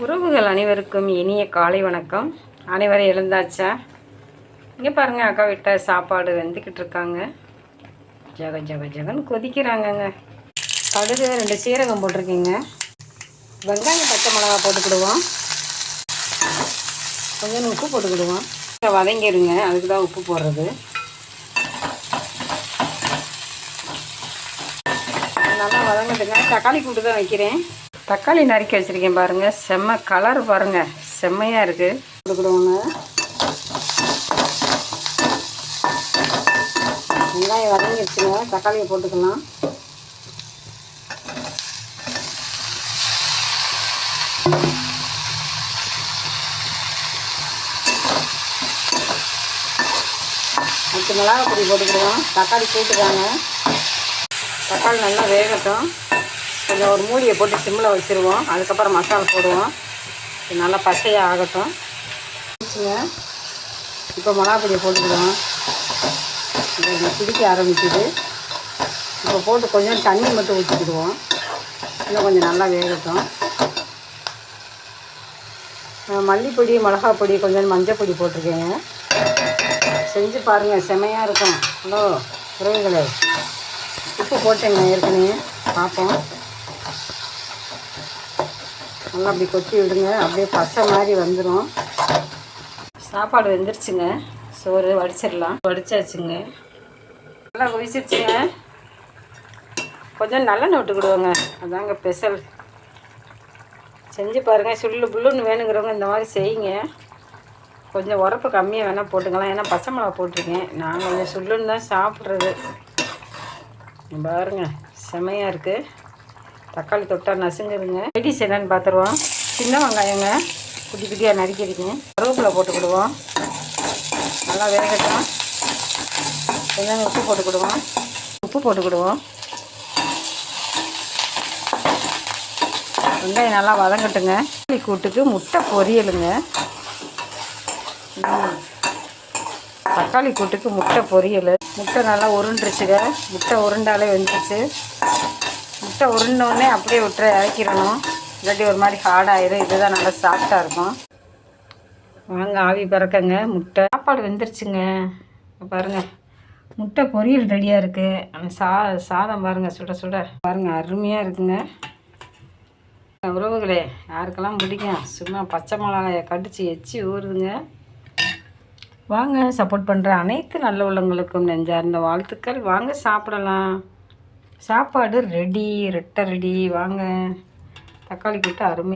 உறவுகள் அனைவருக்கும் இனிய காலை வணக்கம். அனைவரும் எழுந்தாச்சா? இங்கே பாருங்கள் அக்கா விட்ட சாப்பாடு வெந்துக்கிட்டு இருக்காங்க. ஜக ஜக ஜகன் கொதிக்கிறாங்கங்க. கடுகு ரெண்டு சீரகம் போட்டிருக்கீங்க. வெங்காயம் பச்சை மிளகா போட்டுக்கிடுவோம். கொஞ்சம் உப்பு போட்டுக்கிடுவோம். வதங்கிடுங்க அதுக்கு தான் உப்பு போடுறது. நல்லா வதங்கட்டுங்க தக்காளி கூட்டு தான் வைக்கிறேன். தக்காளி நறுக்கி வச்சுருக்கேன் பாருங்கள் செம்ம கலர் பாருங்கள் செம்மையாக இருக்குது கொடுக்குறோங்க வெங்காயம் வதங்கிடுச்சுங்க. தக்காளியை போட்டுக்கலாம். அடுத்து மிளகாய் பொடி போட்டுக்கிடுவோம் தக்காளி போட்டுக்காங்க. தக்காளி நல்லா வேகட்டும். கொஞ்சம் ஒரு மூடியை போட்டு சிம்மில் வச்சுருவோம். அதுக்கப்புறம் மசாலா போடுவோம். நல்லா பச்சையாக ஆகட்டும். இப்போ மிளகா பொடியை போட்டுக்கிடுவோம் பிடிக்க ஆரம்பிக்குது. இப்போ போட்டு கொஞ்சம் தண்ணி மட்டும் ஊற்றிக்கிடுவோம் இன்னும் கொஞ்சம் நல்லா வேகட்டும். மல்லிப்பொடி மிளகா பொடி கொஞ்சம் மஞ்சள் பொடி போட்டிருக்கேங்க. செஞ்சு பாருங்கள் செமையாக இருக்கும். ஹலோ உறவுகளே. உப்பு போட்டேங்க ஏற்கனவே. பார்ப்போம். நல்லா அப்படி கொத்தி விடுங்க. அப்படியே பச்சை மாதிரி வந்துடும் சாப்பாடு வெந்துருச்சுங்க. சோறு வடிச்சிடலாம். வடிச்சாச்சுங்க. நல்லா குவிச்சிருச்சுங்க கொஞ்சம் நல்லெண்ணெய் விட்டுக்கிடுவோங்க அதாங்க ஸ்பெஷல். செஞ்சு பாருங்கள் சுள்ளு புல்லுன்னு வேணுங்கிறவங்க இந்த மாதிரி செய்யுங்க. கொஞ்சம் உரப்பு கம்மியாக வேணால் போட்டுக்கலாம். ஏன்னா பச்சை மிளகா போட்டிருக்கேன். நான் கொஞ்சம் சுள்ளுன்னு தான் சாப்பிட்றது. பாருங்க. செமையாக இருக்குது தக்காளி தொட்டா நசுங்குதுங்க. ரெடிஸ் என்னன்னு பார்த்துருவோம் சின்ன வெங்காயங்க. குட்டி குட்டியாக நறுக்கிடுங்க கருவேப்பிலை போட்டுக்கிடுவோம் நல்லா வேகட்டும். கொஞ்சம் உப்பு போட்டுக்கிடுவோம் உப்பு போட்டுக்கிடுவோம் வெங்காயம் நல்லா வதங்கட்டுங்க. தக்காளி கூட்டுக்கு முட்டை பொரியலுங்க. ம். தக்காளி கூட்டுக்கு முட்டை பொரியல். முட்டை நல்லா உருண்டுருச்சுங்க. முட்டை உருண்டாலே வெந்துருச்சு. முட்டை உருண்டோடனே அப்படியே விட்டு இறக்கிடணும். இல்லாட்டி ஒரு மாதிரி ஹார்டாயிரும். இதுதான் நல்லா சாஃப்டாக இருக்கும். வாங்க ஆவி பறக்கங்க முட்டை. சாப்பாடு வெந்துருச்சுங்க. பாருங்கள் முட்டை பொரியல் ரெடியாக இருக்குது அந்த சா சாதம் பாருங்கள் சுட சுட. பாருங்கள் அருமையாக இருக்குங்க. உறவுகளே யாருக்கெல்லாம் பிடிக்கும்? சும்மா பச்சை மிளகாயை கடித்து எச்சி ஊறுதுங்க. வாங்க சப்போர்ட் பண்ணுற அனைத்து நல்ல உள்ளங்களுக்கும் நெஞ்சார்ந்த வாழ்த்துக்கள். வாங்க சாப்பிடலாம். சாப்பாடு ரெடி ரெட்டை ரெடி வாங்க. தக்காளி கூட்டு அருமை